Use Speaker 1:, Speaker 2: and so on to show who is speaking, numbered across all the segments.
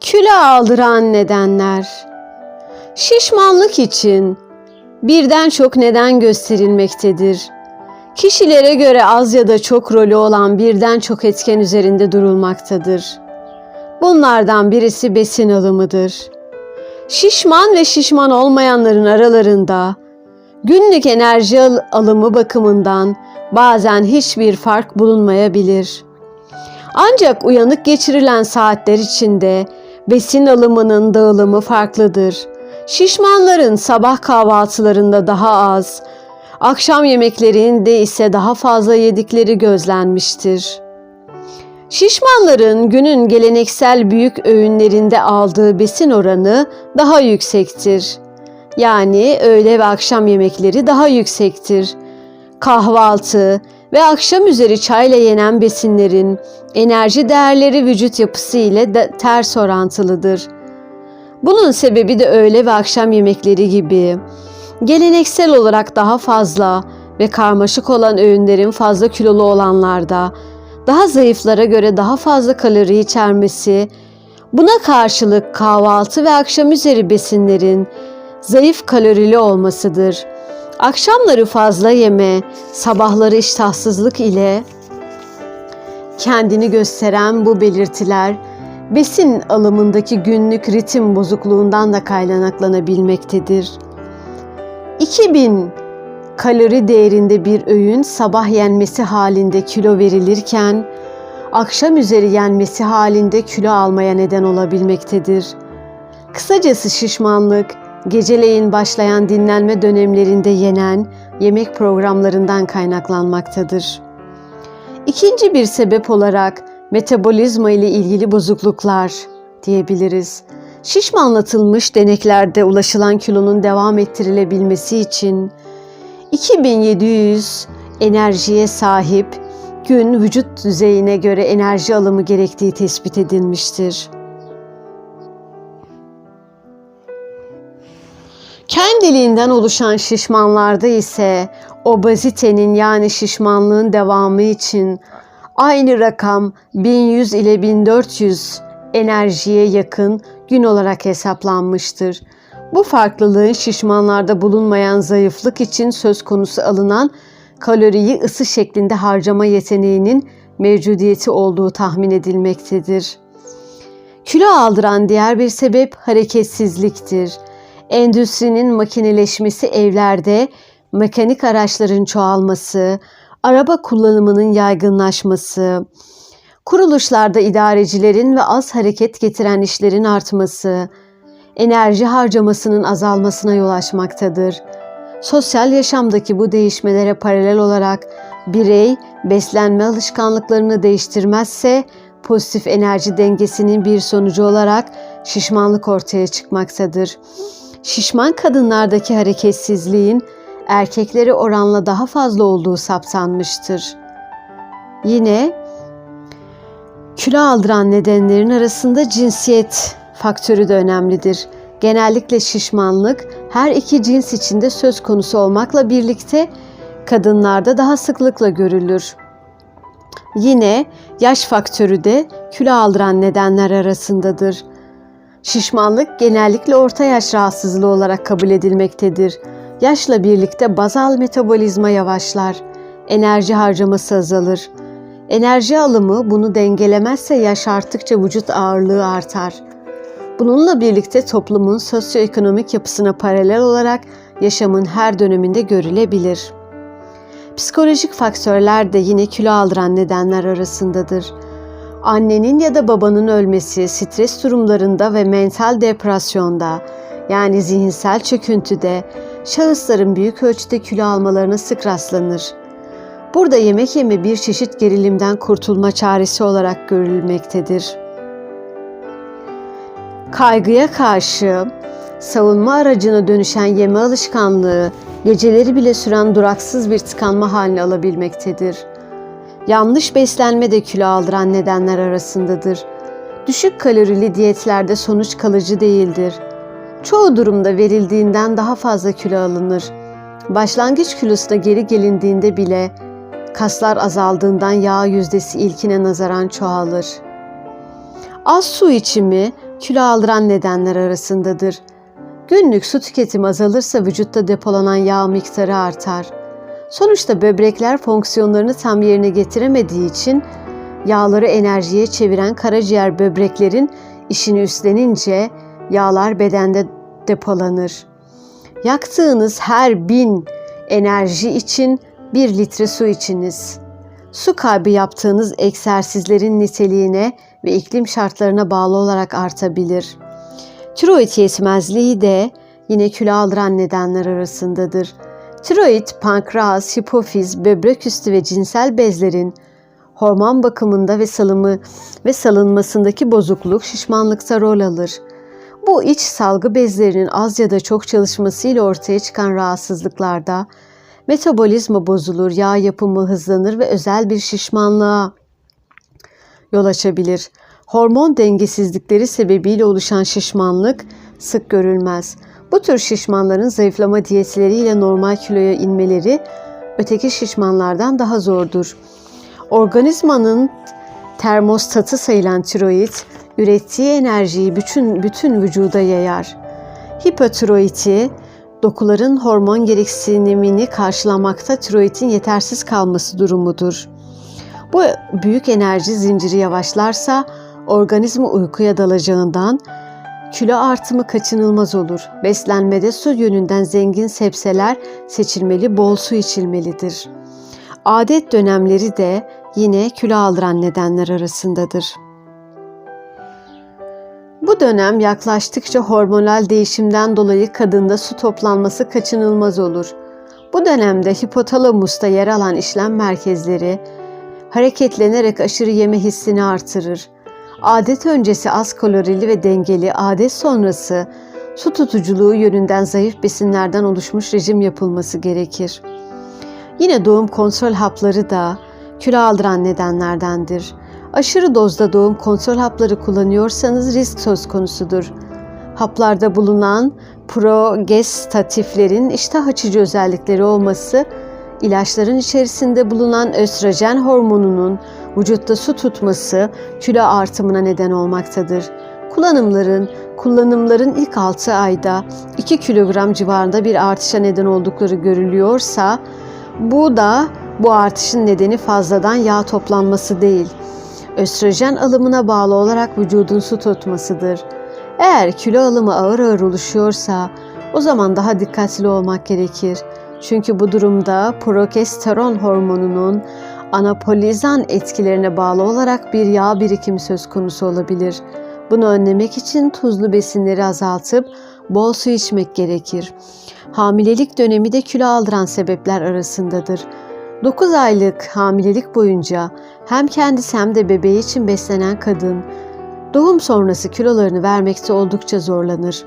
Speaker 1: Kilo aldıran nedenler. Şişmanlık için birden çok neden gösterilmektedir. Kişilere göre az ya da çok rolü olan birden çok etken üzerinde durulmaktadır. Bunlardan birisi besin alımıdır. Şişman ve şişman olmayanların aralarında günlük enerji al- alımı bakımından bazen hiçbir fark bulunmayabilir. Ancak uyanık geçirilen saatler içinde besin alımının dağılımı farklıdır. Şişmanların sabah kahvaltılarında daha az, akşam yemeklerinde ise daha fazla yedikleri gözlenmiştir. Şişmanların günün geleneksel büyük öğünlerinde aldığı besin oranı daha yüksektir. Yani öğle ve akşam yemekleri daha yüksektir. Kahvaltı ve akşam üzeri çayla yenen besinlerin enerji değerleri vücut yapısı ile de ters orantılıdır. Bunun sebebi de öğle ve akşam yemekleri gibi geleneksel olarak daha fazla ve karmaşık olan öğünlerin fazla kilolu olanlarda daha zayıflara göre daha fazla kalori içermesi, buna karşılık kahvaltı ve akşam üzeri besinlerin zayıf kalorili olmasıdır. Akşamları fazla yeme, sabahları iştahsızlık ile kendini gösteren bu belirtiler besin alımındaki günlük ritim bozukluğundan da kaynaklanabilmektedir. 2000 kalori değerinde bir öğün sabah yenmesi halinde kilo verilirken akşam üzeri yenmesi halinde kilo almaya neden olabilmektedir. Kısacası şişmanlık geceleyin başlayan dinlenme dönemlerinde yenen yemek programlarından kaynaklanmaktadır. İkinci bir sebep olarak metabolizma ile ilgili bozukluklar diyebiliriz. Şişmanlatılmış deneklerde ulaşılan kilonun devam ettirilebilmesi için 2700 enerjiye sahip gün vücut düzeyine göre enerji alımı gerektiği tespit edilmiştir. Kendiliğinden oluşan şişmanlarda ise obezitenin yani şişmanlığın devamı için aynı rakam 1100 ile 1400 enerjiye yakın gün olarak hesaplanmıştır. Bu farklılığın şişmanlarda bulunmayan zayıflık için söz konusu alınan kaloriyi ısı şeklinde harcama yeteneğinin mevcudiyeti olduğu tahmin edilmektedir. Kilo aldıran diğer bir sebep hareketsizliktir. Endüstrinin makineleşmesi evlerde mekanik araçların çoğalması, araba kullanımının yaygınlaşması, kuruluşlarda idarecilerin ve az hareket getiren işlerin artması, enerji harcamasının azalmasına yol açmaktadır. Sosyal yaşamdaki bu değişmelere paralel olarak birey beslenme alışkanlıklarını değiştirmezse pozitif enerji dengesinin bir sonucu olarak şişmanlık ortaya çıkmaktadır. Şişman kadınlardaki hareketsizliğin erkekleri oranla daha fazla olduğu saptanmıştır. Yine kilo aldıran nedenlerin arasında cinsiyet faktörü de önemlidir. Genellikle şişmanlık her iki cins içinde söz konusu olmakla birlikte kadınlarda daha sıklıkla görülür. Yine yaş faktörü de kilo aldıran nedenler arasındadır. Şişmanlık genellikle orta yaş rahatsızlığı olarak kabul edilmektedir. Yaşla birlikte bazal metabolizma yavaşlar, enerji harcaması azalır. Enerji alımı bunu dengelemezse yaş arttıkça vücut ağırlığı artar. Bununla birlikte toplumun sosyoekonomik yapısına paralel olarak yaşamın her döneminde görülebilir. Psikolojik faktörler de yine kilo aldıran nedenler arasındadır. Annenin ya da babanın ölmesi stres durumlarında ve mental depresyonda yani zihinsel çöküntüde şahısların büyük ölçüde kilo almalarına sık rastlanır. Burada yemek yeme bir çeşit gerilimden kurtulma çaresi olarak görülmektedir. Kaygıya karşı savunma aracına dönüşen yeme alışkanlığı geceleri bile süren duraksız bir tıkanma haline alabilmektedir. Yanlış beslenme de kilo aldıran nedenler arasındadır. Düşük kalorili diyetlerde sonuç kalıcı değildir. Çoğu durumda verildiğinden daha fazla kilo alınır. Başlangıç kilosuna geri gelindiğinde bile kaslar azaldığından yağ yüzdesi ilkine nazaran çoğalır. Az su içimi kilo aldıran nedenler arasındadır. Günlük su tüketimi azalırsa vücutta depolanan yağ miktarı artar. Sonuçta böbrekler fonksiyonlarını tam yerine getiremediği için yağları enerjiye çeviren karaciğer böbreklerin işini üstlenince yağlar bedende depolanır. Yaktığınız her bin enerji için bir litre su içiniz. Su kaybı yaptığınız egzersizlerin niteliğine ve iklim şartlarına bağlı olarak artabilir. Tiroid yetmezliği de yine kilo aldıran nedenler arasındadır. Tiroid, pankreas, hipofiz, böbrek üstü ve cinsel bezlerin hormon bakımında ve salımı ve salınmasındaki bozukluk şişmanlıkta rol alır. Bu iç salgı bezlerinin az ya da çok çalışmasıyla ortaya çıkan rahatsızlıklarda metabolizma bozulur, yağ yapımı hızlanır ve özel bir şişmanlığa yol açabilir. Hormon dengesizlikleri sebebiyle oluşan şişmanlık sık görülmez. Bu tür şişmanların zayıflama diyetleriyle normal kiloya inmeleri öteki şişmanlardan daha zordur. Organizmanın termostatı sayılan tiroid, ürettiği enerjiyi bütün bütün vücuda yayar. Hipotiroidi, dokuların hormon gereksinimini karşılamakta tiroidin yetersiz kalması durumudur. Bu büyük enerji zinciri yavaşlarsa organizma uykuya dalacağından kilo artımı kaçınılmaz olur. Beslenmede su yönünden zengin sebzeler seçilmeli, bol su içilmelidir. Adet dönemleri de yine kilo aldıran nedenler arasındadır. Bu dönem yaklaştıkça hormonal değişimden dolayı kadında su toplanması kaçınılmaz olur. Bu dönemde hipotalamusta yer alan işlem merkezleri hareketlenerek aşırı yeme hissini artırır. Adet öncesi az kalorili ve dengeli, adet sonrası su tutuculuğu yönünden zayıf besinlerden oluşmuş rejim yapılması gerekir. Yine doğum kontrol hapları da kilo aldıran nedenlerdendir. Aşırı dozda doğum kontrol hapları kullanıyorsanız risk söz konusudur. Haplarda bulunan progestatiflerin iştah açıcı özellikleri olması, ilaçların içerisinde bulunan östrojen hormonunun vücutta su tutması kilo artımına neden olmaktadır. Kullanımların kullanımların ilk 6 ayda 2 kilogram civarında bir artışa neden oldukları görülüyorsa bu da bu artışın nedeni fazladan yağ toplanması değil, östrojen alımına bağlı olarak vücudun su tutmasıdır. Eğer kilo alımı ağır ağır oluşuyorsa o zaman daha dikkatli olmak gerekir. Çünkü bu durumda progesteron hormonunun anabolizan etkilerine bağlı olarak bir yağ birikimi söz konusu olabilir. Bunu önlemek için tuzlu besinleri azaltıp bol su içmek gerekir. Hamilelik dönemi de kilo aldıran sebepler arasındadır. 9 aylık hamilelik boyunca hem kendisi hem de bebeği için beslenen kadın doğum sonrası kilolarını vermekte oldukça zorlanır.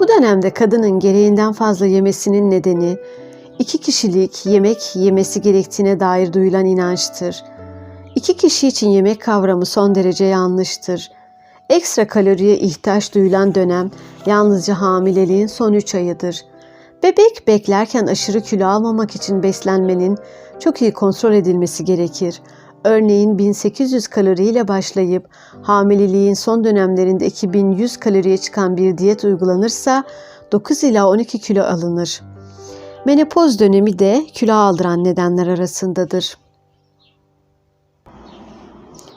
Speaker 1: Bu dönemde kadının gereğinden fazla yemesinin nedeni iki kişilik yemek yemesi gerektiğine dair duyulan inançtır. İki kişi için yemek kavramı son derece yanlıştır. Ekstra kaloriye ihtiyaç duyulan dönem yalnızca hamileliğin son 3 ayıdır. Bebek beklerken aşırı kilo almamak için beslenmenin çok iyi kontrol edilmesi gerekir. Örneğin 1800 kaloriyle başlayıp hamileliğin son dönemlerinde 2100 kaloriye çıkan bir diyet uygulanırsa 9 ila 12 kilo alınır. Menopoz dönemi de kilo aldıran nedenler arasındadır.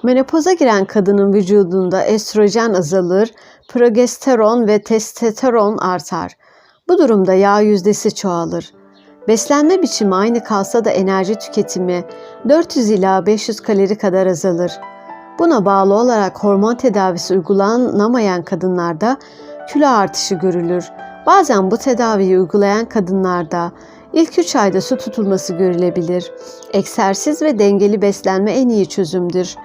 Speaker 1: Menopoza giren kadının vücudunda estrojen azalır, progesteron ve testosteron artar. Bu durumda yağ yüzdesi çoğalır. Beslenme biçimi aynı kalsa da enerji tüketimi 400 ila 500 kalori kadar azalır. Buna bağlı olarak hormon tedavisi uygulanamayan kadınlarda kilo artışı görülür. Bazen bu tedaviyi uygulayan kadınlarda ilk 3 ayda su tutulması görülebilir. Egzersiz ve dengeli beslenme en iyi çözümdür.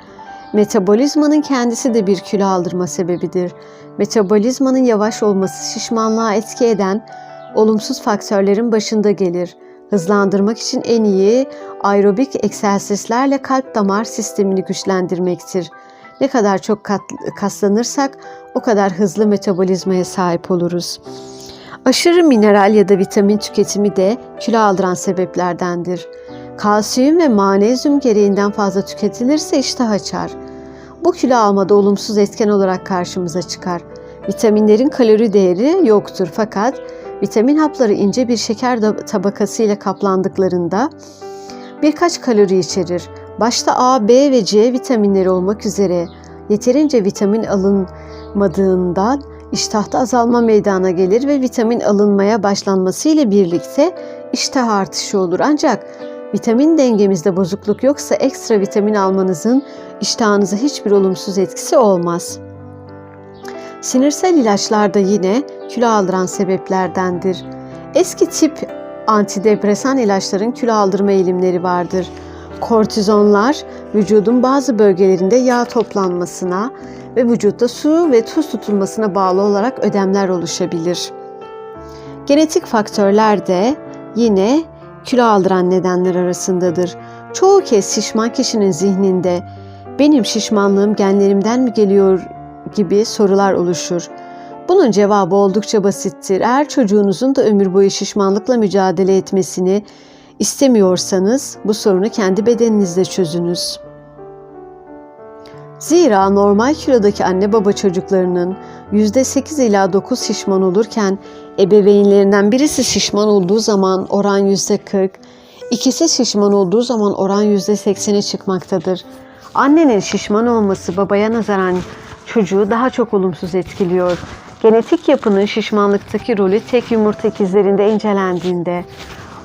Speaker 1: Metabolizmanın kendisi de bir kilo aldırma sebebidir. Metabolizmanın yavaş olması şişmanlığa etki eden olumsuz faktörlerin başında gelir. Hızlandırmak için en iyi aerobik egzersizlerle kalp damar sistemini güçlendirmektir. Ne kadar çok kaslanırsak o kadar hızlı metabolizmaya sahip oluruz. Aşırı mineral ya da vitamin tüketimi de kilo aldıran sebeplerdendir. Kalsiyum ve manezyum gereğinden fazla tüketilirse iştah açar. Bu kilo almada olumsuz etken olarak karşımıza çıkar. Vitaminlerin kalori değeri yoktur fakat vitamin hapları ince bir şeker tabakası ile kaplandıklarında birkaç kalori içerir. Başta A, B ve C vitaminleri olmak üzere yeterince vitamin alınmadığından iştahta azalma meydana gelir ve vitamin alınmaya başlanması ile birlikte iştah artışı olur. Ancak vitamin dengemizde bozukluk yoksa ekstra vitamin almanızın iştahınıza hiçbir olumsuz etkisi olmaz. Sinirsel ilaçlar da yine kilo aldıran sebeplerdendir. Eski tip antidepresan ilaçların kilo aldırma eğilimleri vardır. Kortizonlar vücudun bazı bölgelerinde yağ toplanmasına ve vücutta su ve tuz tutulmasına bağlı olarak ödemler oluşabilir. Genetik faktörler de yine kilo aldıran nedenler arasındadır. Çoğu kez şişman kişinin zihninde benim şişmanlığım genlerimden mi geliyor gibi sorular oluşur. Bunun cevabı oldukça basittir. Eğer çocuğunuzun da ömür boyu şişmanlıkla mücadele etmesini istemiyorsanız bu sorunu kendi bedeninizde çözünüz. Zira normal kilodaki anne baba çocuklarının %8 ila 9 şişman olurken ebeveynlerinden birisi şişman olduğu zaman oran %40, ikisi şişman olduğu zaman oran %80'e çıkmaktadır. Annenin şişman olması babaya nazaran çocuğu daha çok olumsuz etkiliyor. Genetik yapının şişmanlıktaki rolü tek yumurta ikizlerinde incelendiğinde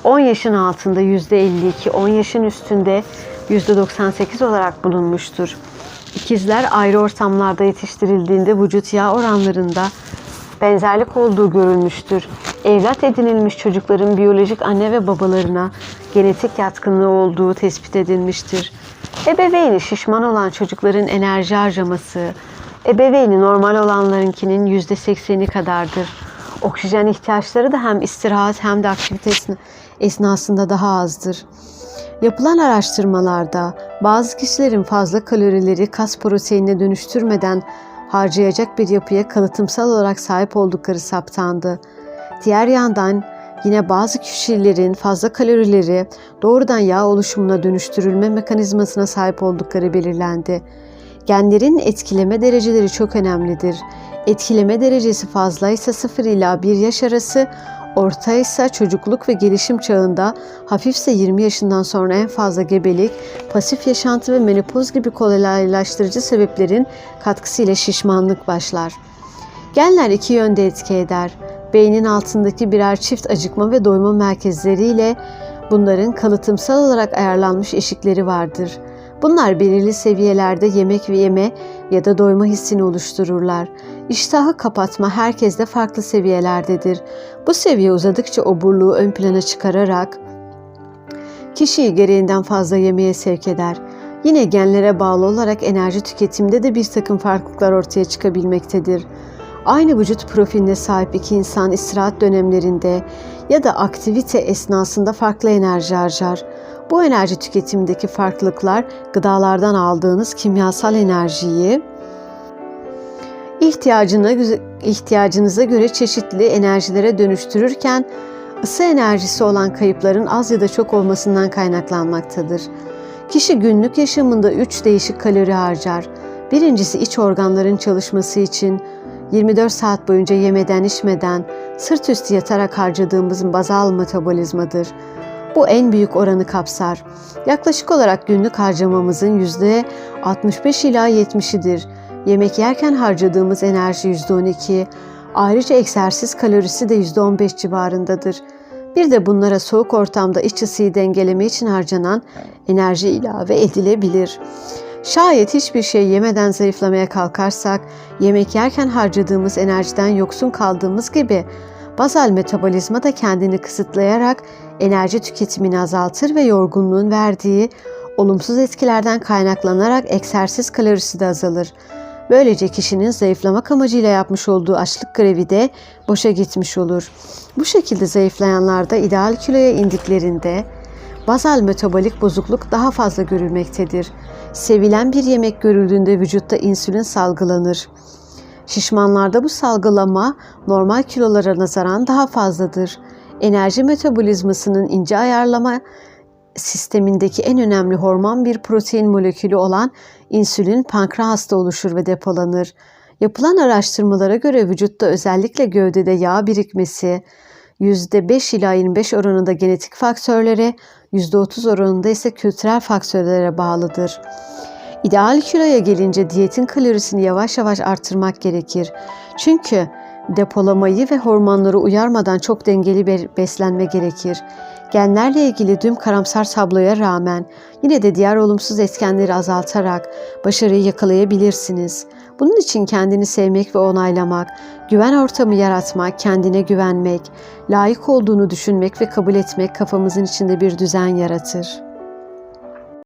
Speaker 1: 10 yaşın altında %52, 10 yaşın üstünde %98 olarak bulunmuştur. İkizler ayrı ortamlarda yetiştirildiğinde vücut yağ oranlarında benzerlik olduğu görülmüştür. Evlat edinilmiş çocukların biyolojik anne ve babalarına genetik yatkınlığı olduğu tespit edilmiştir. Ebeveyni şişman olan çocukların enerji harcaması, ebeveyni normal olanlarınkinin %80'i kadardır. Oksijen ihtiyaçları da hem istirahat hem de aktivite esna- esnasında daha azdır. Yapılan araştırmalarda bazı kişilerin fazla kalorileri kas proteinine dönüştürmeden harcayacak bir yapıya kalıtımsal olarak sahip oldukları saptandı. Diğer yandan yine bazı kişilerin fazla kalorileri doğrudan yağ oluşumuna dönüştürülme mekanizmasına sahip oldukları belirlendi. Genlerin etkileme dereceleri çok önemlidir. Etkileme derecesi fazlaysa 0 ila 1 yaş arası, ortaysa çocukluk ve gelişim çağında, hafifse 20 yaşından sonra en fazla gebelik, pasif yaşantı ve menopoz gibi kolaylaştırıcı sebeplerin katkısıyla şişmanlık başlar. Genler iki yönde etki eder. Beynin altındaki birer çift acıkma ve doyma merkezleriyle bunların kalıtımsal olarak ayarlanmış eşikleri vardır. Bunlar belirli seviyelerde yemek ve yeme ya da doyma hissini oluştururlar. İştahı kapatma herkeste farklı seviyelerdedir. Bu seviye uzadıkça oburluğu ön plana çıkararak kişiyi gereğinden fazla yemeye sevk eder. Yine genlere bağlı olarak enerji tüketimde de bir takım farklılıklar ortaya çıkabilmektedir. Aynı vücut profiline sahip iki insan istirahat dönemlerinde ya da aktivite esnasında farklı enerji harcar. Bu enerji tüketimindeki farklılıklar gıdalardan aldığınız kimyasal enerjiyi ihtiyacına, ihtiyacınıza göre çeşitli enerjilere dönüştürürken ısı enerjisi olan kayıpların az ya da çok olmasından kaynaklanmaktadır. Kişi günlük yaşamında üç değişik kalori harcar. Birincisi iç organların çalışması için 24 saat boyunca yemeden içmeden sırt üstü yatarak harcadığımız bazal metabolizmadır. Bu en büyük oranı kapsar. Yaklaşık olarak günlük harcamamızın %65 ila 70'idir. Yemek yerken harcadığımız enerji %12, ayrıca egzersiz kalorisi de %15 civarındadır. Bir de bunlara soğuk ortamda iç ısıyı dengeleme için harcanan enerji ilave edilebilir. Şayet hiçbir şey yemeden zayıflamaya kalkarsak, yemek yerken harcadığımız enerjiden yoksun kaldığımız gibi bazal metabolizma da kendini kısıtlayarak enerji tüketimini azaltır ve yorgunluğun verdiği olumsuz etkilerden kaynaklanarak egzersiz kalorisi de azalır. Böylece kişinin zayıflamak amacıyla yapmış olduğu açlık grevi de boşa gitmiş olur. Bu şekilde zayıflayanlarda ideal kiloya indiklerinde bazal metabolik bozukluk daha fazla görülmektedir. Sevilen bir yemek görüldüğünde vücutta insülin salgılanır. Şişmanlarda bu salgılama normal kilolara nazaran daha fazladır. Enerji metabolizmasının ince ayarlama sistemindeki en önemli hormon bir protein molekülü olan insülin pankreasta oluşur ve depolanır. Yapılan araştırmalara göre vücutta özellikle gövdede yağ birikmesi %5 ila 25 oranında genetik faktörlere, %30 oranında ise kültürel faktörlere bağlıdır. İdeal kiloya gelince diyetin kalorisini yavaş yavaş artırmak gerekir. Çünkü depolamayı ve hormonları uyarmadan çok dengeli bir beslenme gerekir. Genlerle ilgili tüm karamsar tabloya rağmen yine de diğer olumsuz etkenleri azaltarak başarıyı yakalayabilirsiniz. Bunun için kendini sevmek ve onaylamak, güven ortamı yaratmak, kendine güvenmek, layık olduğunu düşünmek ve kabul etmek kafamızın içinde bir düzen yaratır.